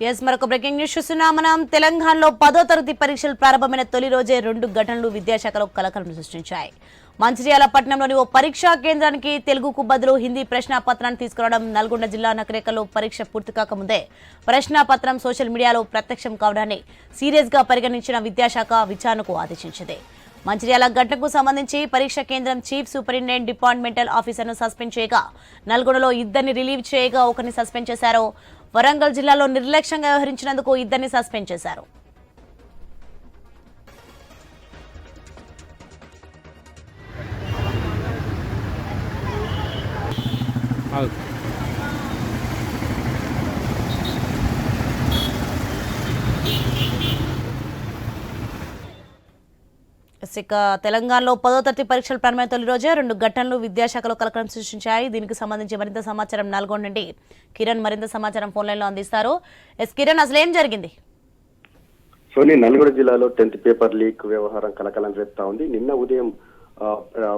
Yes మరొక breaking news చూస్తున్నా మనం తెలంగాణలో పదో తరగతి పరీక్షలు ప్రారంభమైన తొలి రోజే రెండు ఘటనలు విద్యాశాఖలో కలకలం సృష్టించాయి. మంచిర్యాల పట్టణంలోని ఓ పరీక్షా కేంద్రానికి తెలుగుకు బదులు హిందీ ప్రశ్నాపత్రాన్ని తీసుకురావడం నల్గొండ జిల్లా నకరేకలో పరీక్ష పూర్తి కాకముందే ప్రశ్నాపత్రం సోషల్ మీడియాలో ప్రత్యక్షం కావడాన్ని సీరియస్గా పరిగణించిన విద్యాశాఖ విచారణకు ఆదేశించింది. మంచిర్యాల ఘటనకు సంబంధించి పరీక్ష కేంద్రం చీఫ్ సూపరింటెండెంట్ డిపార్ట్మెంటల్ ఆఫీసర్ను సస్పెండ్ చేయగా నల్గొండలో ఇద్దరిని రిలీవ్ చేయగా ఒకరిని సస్పెండ్ చేశారు. వరంగల్ జిల్లాలో నిర్లక్ష్యంగా వ్యవహరించినందుకు ఇద్దరిని సస్పెండ్ చేశారు ఆగు. ఇక తెలంగాణలో పదో తరగతి పరీక్షలు ప్రారంభమైన తొలి రోజే రెండు ఘటనలు విద్యాశాఖలో కలకలం సృష్టించాయి. దీనికి సంబంధించి మరింత సమాచారం నల్గొండ నుండి కిరణ్ మరింత సమాచారం ఫోన్ లైన్లో అందిస్తారు. ఎస్ కిరణ్ అసలు ఏం జరిగింది? సోని నల్గొండ జిల్లాలో టెన్త్ పేపర్ లీక్ వ్యవహారం కలకలం రేపుతా ఉంది. నిన్న ఉదయం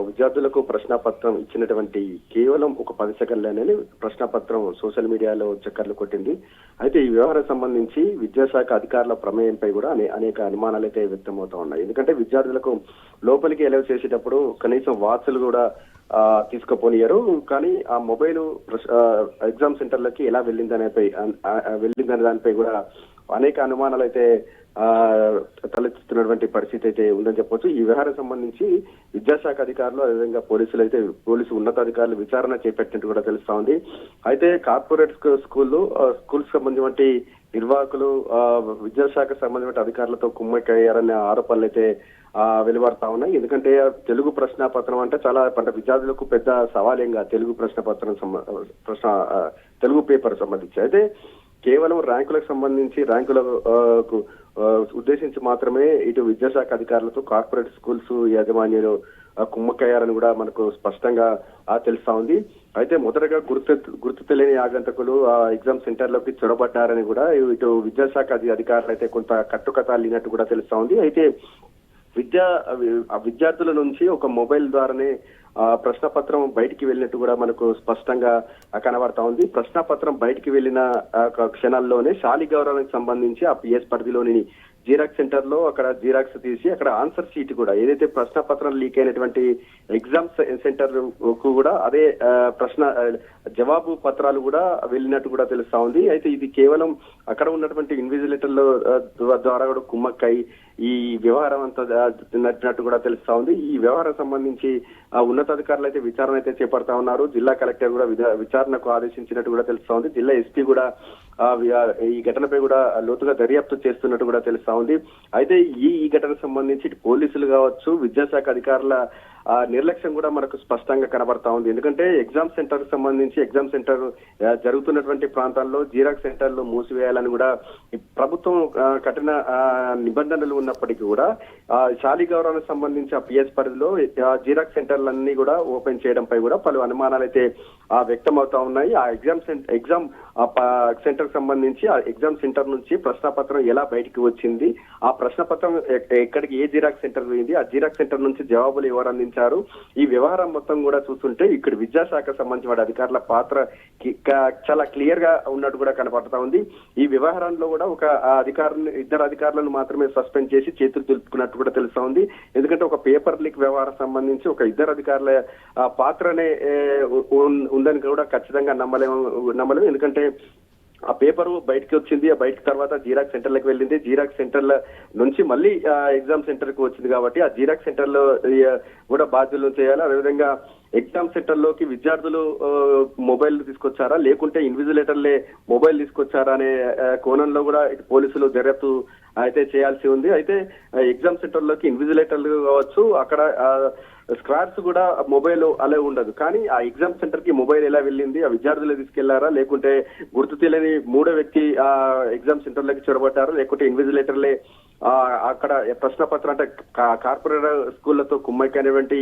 విద్యార్థులకు ప్రశ్నాపత్రం ఇచ్చినటువంటి కేవలం ఒక పది సెకండ్లనే ప్రశ్నాపత్రం సోషల్ మీడియాలో చక్కర్లు కొట్టింది. అయితే ఈ వ్యవహారం సంబంధించి విద్యాశాఖ అధికారుల ప్రమేయంపై కూడా అనేక అనుమానాలు అయితే వ్యక్తమవుతా ఉన్నాయి. ఎందుకంటే విద్యార్థులకు లోపలికి ఎలవ్ చేసేటప్పుడు కనీసం వాచ్లు కూడా ఆ, తీసుకుపోనియరు. కానీ ఆ మొబైల్ ఎగ్జామ్ సెంటర్లకి ఎలా వెళ్ళిందనేపై వెళ్ళిందనే దానిపై కూడా అనేక అనుమానాలు అయితే ఆ తలెత్తుతున్నటువంటి పరిస్థితి అయితే ఉందని చెప్పొచ్చు. ఈ వ్యవహారం సంబంధించి విద్యాశాఖ అధికారులు అదేవిధంగా పోలీసులు అయితే పోలీసు ఉన్నతాధికారులు విచారణ చేపట్టినట్టు కూడా తెలుస్తా ఉంది. అయితే కార్పొరేట్ స్కూళ్ళు స్కూల్స్ సంబంధించి నిర్వాహకులు ఆ, విద్యాశాఖ సంబంధించిన అధికారులతో కుమ్మక్కయ్యారనే ఆరోపణలు అయితే ఆ, వెలువడతా ఉన్నాయి. ఎందుకంటే తెలుగు ప్రశ్న పత్రం అంటే చాలా అంటే విద్యార్థులకు పెద్ద సవాలేంగా తెలుగు ప్రశ్నపత్రం పత్రం ప్రశ్న తెలుగు పేపర్ సంబంధించి. అయితే కేవలం ర్యాంకులకు సంబంధించి ర్యాంకులకు ఉద్దేశించి మాత్రమే ఇటు విద్యాశాఖ అధికారులతో కార్పొరేట్ స్కూల్స్ యాజమాన్యులు కుమ్మక్కయ్యారని కూడా మనకు స్పష్టంగా తెలుస్తా ఉంది. అయితే మొదటగా గుర్తు గుర్తు తెలియని ఆగంతకులు ఆ ఎగ్జామ్ సెంటర్లోకి చొరబడ్డారని కూడా ఇటు విద్యాశాఖ అధి- అధికారులు అయితే కొంత కట్టుకథ అల్లినట్టు కూడా తెలుస్తా ఉంది. అయితే విద్యా ఆ విద్యార్థుల నుంచి ఒక మొబైల్ ద్వారానే ఆ ప్రశ్నపత్రం బయటికి వెళ్ళినట్టు కూడా మనకు స్పష్టంగా కనబడతా ఉంది. ప్రశ్నపత్రం బయటికి వెళ్ళిన ఒక క్షణాల్లోనే శాలి గౌరవానికి సంబంధించి ఆ పిఎస్ పరిధిలోని జీరాక్స్ సెంటర్లో అక్కడ జీరాక్స్ తీసి అక్కడ ఆన్సర్ షీట్ కూడా ఏదైతే ప్రశ్న పత్రం లీక్ అయినటువంటి ఎగ్జామ్ సెంటర్కు కూడా అదే ప్రశ్న జవాబు పత్రాలు కూడా వెళ్ళినట్టు కూడా తెలుస్తా ఉంది. అయితే ఇది కేవలం అక్కడ ఉన్నటువంటి ఇన్విజిలేటర్ల ద్వారా కూడా కుమ్మక్కై ఈ వ్యవహారం అంతా ఆ, నడిచినట్టు కూడా తెలుస్తా ఉంది. ఈ వ్యవహారం సంబంధించి ఆ ఉన్నతాధికారులు అయితే విచారణ అయితే చేపడతా ఉన్నారు. జిల్లా కలెక్టర్ కూడా విచారణకు ఆదేశించినట్టు కూడా తెలుస్తా ఉంది. జిల్లా ఎస్పీ కూడా ఈ ఘటనపై కూడా లోతుగా దర్యాప్తు చేస్తున్నట్టు కూడా తెలుస్తా ఉంది. అయితే ఈ ఈ ఘటనకు సంబంధించి పోలీసులు కావచ్చు విద్యాశాఖ అధికారుల నిర్లక్ష్యం కూడా మనకు స్పష్టంగా కనబడతా ఉంది. ఎందుకంటే ఎగ్జామ్ సెంటర్ సంబంధించి ఎగ్జామ్ సెంటర్ జరుగుతున్నటువంటి ప్రాంతాల్లో జీరాక్స్ సెంటర్లు మూసివేయాలని కూడా ప్రభుత్వం కఠిన నిబంధనలు ఉన్నప్పటికీ కూడా ఆ శాలి గౌరవానికి సంబంధించి ఆ పిఎస్ పరిధిలో ఆ, జీరాక్స్ సెంటర్లన్నీ కూడా ఓపెన్ చేయడంపై కూడా పలు అనుమానాలు అయితే ఆ, వ్యక్తం అవుతా ఉన్నాయి. ఆ ఎగ్జామ్ సెంటర్ ఎగ్జామ్ సెంటర్ సంబంధించి ఆ ఎగ్జామ్ సెంటర్ నుంచి ప్రశ్నపత్రం ఎలా బయటికి వచ్చింది ఆ ప్రశ్నపత్రం ఎక్కడికి ఏ జీరాక్స్ సెంటర్ పోయింది ఆ జీరాక్స్ సెంటర్ నుంచి జవాబులు ఎవరు అందించారు ఈ వ్యవహారం మొత్తం కూడా చూస్తుంటే ఇక్కడ విద్యాశాఖ సంబంధించిన వాడి అధికారుల పాత్ర చాలా క్లియర్గా ఉన్నట్టు కూడా కనపడతా ఉంది. ఈ వ్యవహారంలో కూడా ఒక అధికారులను అధికారులు ఇద్దరు అధికారులను మాత్రమే సస్పెండ్ చేసి చేతులు దులుపుకున్నట్టు కూడా తెలుస్తా ఉంది. ఎందుకంటే ఒక పేపర్ లీక్ వ్యవహారం సంబంధించి ఒక ఇద్దరు అధికారుల ఆ, పాత్రనే ఉందని కూడా ఖచ్చితంగా నమ్మలేము నమ్మలేము. ఎందుకంటే ఆ పేపర్ బయటకి వచ్చింది ఆ బయటకి తర్వాత జీరాక్స్ సెంటర్లకు వెళ్ళింది. జీరాక్ సెంటర్ల నుంచి మళ్ళీ ఎగ్జామ్ సెంటర్కు వచ్చింది కాబట్టి ఆ జీరాక్ సెంటర్లో కూడా బాధ్యులను చేయాలి. అదేవిధంగా ఎగ్జామ్ సెంటర్లోకి విద్యార్థులు మొబైల్ తీసుకొచ్చారా? లేకుంటే ఇన్విజిలేటర్లే మొబైల్ తీసుకొచ్చారా అనే కోణంలో కూడా పోలీసులు దర్యాప్తు అయితే చేయాల్సి ఉంది. అయితే ఎగ్జామ్ సెంటర్లోకి ఇన్విజిలేటర్లు కావచ్చు అక్కడ స్క్రాప్స్ కూడా మొబైల్ అలా ఉండదు. కానీ ఆ ఎగ్జామ్ సెంటర్కి మొబైల్ ఎలా వెళ్ళింది ఆ విద్యార్థులు తీసుకెళ్ళారా? లేకుంటే గుర్తు తెలియని మూడో వ్యక్తి ఆ ఎగ్జామ్ సెంటర్లోకి చొరబడ్డారా? లేకుంటే ఇన్విజిలేటర్లే అక్కడ ప్రశ్న పత్రం అంటే కార్పొరేటర్ స్కూళ్ళతో కుమ్మక్కైనటువంటి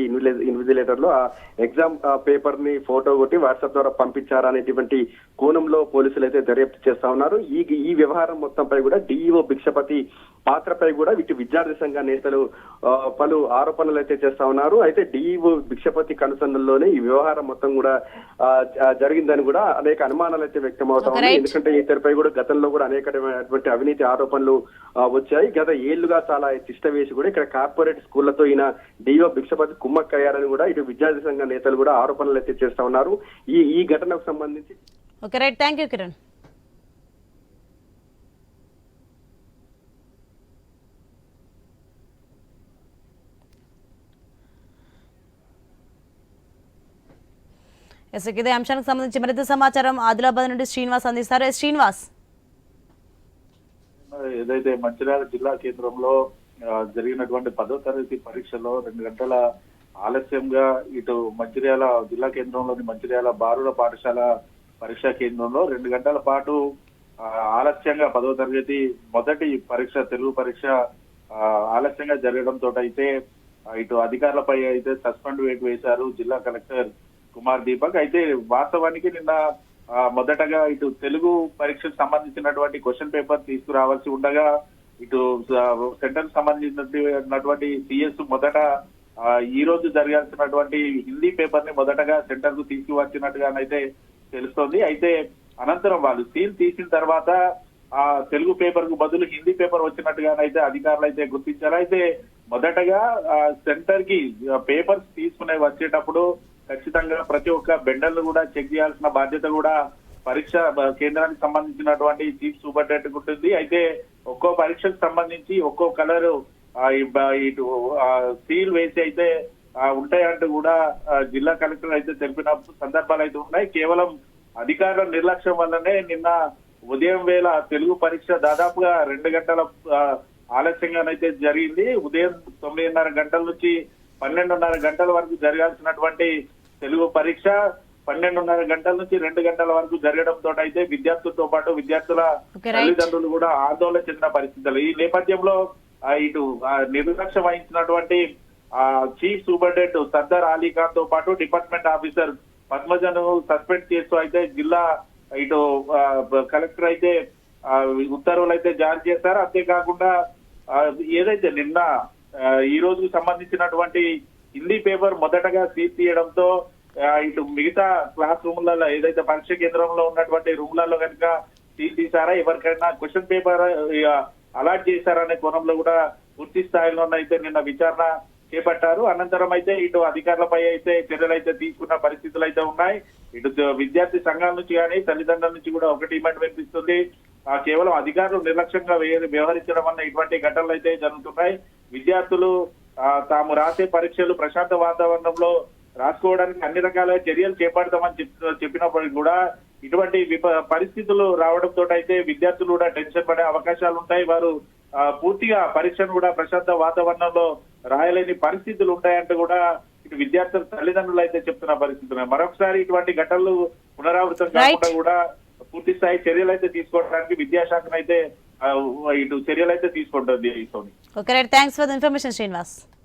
ఇన్విజిలేటర్లో ఆ ఎగ్జామ్ పేపర్ని ఫోటో కొట్టి వాట్సాప్ ద్వారా పంపించారా అనేటువంటి కోణంలో పోలీసులు అయితే దర్యాప్తు చేస్తా ఉన్నారు. ఈ ఈ వ్యవహారం మొత్తంపై కూడా డిఈఓ భిక్షపతి పాత్రపై కూడా వీటి విద్యార్థి సంఘ నేతలు పలు ఆరోపణలు అయితే చేస్తా ఉన్నారు. అయితే డిఈఓ భిక్షపతి కనుసన్నల్లోనే ఈ వ్యవహారం మొత్తం కూడా జరిగిందని కూడా అనేక అనుమానాలు అయితే వ్యక్తం అవుతా ఉన్నాయి. ఎందుకంటే ఇతరిపై కూడా గతంలో కూడా అనేకమైనటువంటి అవినీతి ఆరోపణలు వచ్చాయి. గత ఏళ్ళుగా చాలా తిష్ట వేసి కూడా ఇక్కడ కార్పొరేట్ స్కూళ్ళతో ఈయన డిఓ భిక్షపతి కుమ్మక్కయ్యారని కూడా ఇటు విద్యార్థి సంఘ నేతలు కూడా ఆరోపణలు అయితే చేస్తా ఉన్నారు. ఈ ఈ ఘటనకు సంబంధించి okay right. Thank you Kiran. Yes ఇదే అంశానికి సంబంధించి మరింత సమాచారం ఆదిలాబాద్ నుండి శ్రీనివాస్ అందిస్తారు. శ్రీనివాస్. ఏదైతే మంచిర్యాల జిల్లా కేంద్రంలో జరిగినటువంటి పదో తరగతి పరీక్షలో రెండు గంటల ఆలస్యంగా ఇటు మంచిర్యాల జిల్లా కేంద్రంలోని మంచిర్యాల బారుల పాఠశాల పరీక్షా కేంద్రంలో రెండు గంటల పాటు ఆలస్యంగా పదో తరగతి మొదటి పరీక్ష తెలుగు పరీక్ష ఆలస్యంగా జరగడంతో అయితే ఇటు అధికారులపై అయితే సస్పెండ్ వేటు వేశారు జిల్లా కలెక్టర్ కుమార్ దీపక్. అయితే వాస్తవానికి నిన్న మొదటగా ఇటు తెలుగు పరీక్షకు సంబంధించినటువంటి క్వశ్చన్ పేపర్ తీసుకురావాల్సి ఉండగా ఇటు సెంటర్ సంబంధించినటువంటి సిఎస్ మొదట ఈ రోజు జరగాల్సినటువంటి హిందీ పేపర్ని మొదటగా సెంటర్కు తీసుకువచ్చినట్టుగానైతే తెలుస్తోంది. అయితే అనంతరం వాళ్ళు సీల్ తీసిన తర్వాత ఆ తెలుగు పేపర్కు బదులు హిందీ పేపర్ వచ్చినట్టుగానైతే అధికారులు అయితే గుర్తించారు. అయితే మొదటగా సెంటర్కి పేపర్స్ తీసుకునే వచ్చేటప్పుడు ఖచ్చితంగా ప్రతి ఒక్క బెండర్లు కూడా చెక్ చేయాల్సిన బాధ్యత కూడా పరీక్ష కేంద్రానికి సంబంధించినటువంటి చీఫ్ సూపరింటెండెంట్ ఉంటుంది. అయితే ఒక్కో పరీక్షకు సంబంధించి ఒక్కో కలర్ ఇటు సీల్ వేసి అయితే ఉంటాయంటూ కూడా జిల్లా కలెక్టర్ అయితే తెలిపిన సందర్భాలు అయితే ఉన్నాయి. కేవలం అధికారుల నిర్లక్ష్యం వల్లనే నిన్న ఉదయం వేళ తెలుగు పరీక్ష దాదాపుగా రెండు గంటల ఆలస్యంగానైతే జరిగింది. ఉదయం తొమ్మిదిన్నర గంటల నుంచి పన్నెండున్నర గంటల వరకు జరగాల్సినటువంటి తెలుగు పరీక్ష పన్నెండున్నర గంటల నుంచి రెండు గంటల వరకు జరగడంతో అయితే విద్యార్థులతో పాటు విద్యార్థుల. తల్లిదండ్రులు కూడా ఆందోళన చెందిన పరిస్థితులు ఈ నేపథ్యంలో ఇటు నిర్లక్ష్యం వహించినటువంటి ఆ, చీఫ్ సూపరింటెండెంట్ సర్దార్ అలీ ఖాన్తో పాటు డిపార్ట్మెంట్ ఆఫీసర్ పద్మజను సస్పెండ్ చేస్తూ అయితే జిల్లా ఇటు కలెక్టర్ అయితే ఉత్తర్వులు అయితే జారీ చేశారు అంతేకాకుండా ఏదైతే నిన్న ఈ రోజుకు సంబంధించినటువంటి హిందీ పేపర్ మొదటగా సీజ్ తీయడంతో ఇటు మిగతా క్లాస్ రూమ్లలో ఏదైతే పరీక్ష కేంద్రంలో ఉన్నటువంటి రూమ్లలో కనుక సీల్ తీసారా ఎవరికైనా క్వశ్చన్ పేపర్ అలాట్ చేశారనే కోణంలో కూడా పూర్తి స్థాయిలో అయితే నిన్న విచారణ చేపట్టారు. అనంతరం అయితే ఇటు అధికారులపై అయితే చర్యలు అయితే తీసుకున్న పరిస్థితులు అయితే ఉన్నాయి. ఇటు విద్యార్థి సంఘాల నుంచి కానీ తల్లిదండ్రుల నుంచి కూడా ఒక డిమాండ్ వినిపిస్తుంది. కేవలం అధికారులు నిర్లక్ష్యంగా వ్యవహరించడం వల్ల ఇటువంటి ఘటనలు అయితే జరుగుతున్నాయి. విద్యార్థులు తాము రాసే పరీక్షలు ప్రశాంత వాతావరణంలో రాసుకోవడానికి అన్ని రకాల చర్యలు చేపడతామని చెప్- చెప్పినప్పటికీ కూడా ఇటువంటి పరిస్థితులు రావడంతో అయితే విద్యార్థులు కూడా టెన్షన్ పడే అవకాశాలు ఉంటాయి వారు పూర్తిగా పరీక్షను కూడా ప్రశాంత వాతావరణంలో రాయలేని పరిస్థితులు ఉంటాయంటూ కూడా ఇటు విద్యార్థుల తల్లిదండ్రులు అయితే చెప్తున్న పరిస్థితులు ఉన్నాయి. మరొకసారి ఇటువంటి ఘటనలు పునరావృతం. కాకుండా కూడా పూర్తి స్థాయి చర్యలు అయితే తీసుకోవడానికి విద్యాశాఖను అయితే ఇటు చర్యలు అయితే తీసుకుంటుంది Soni okay right thanks for information Srinivas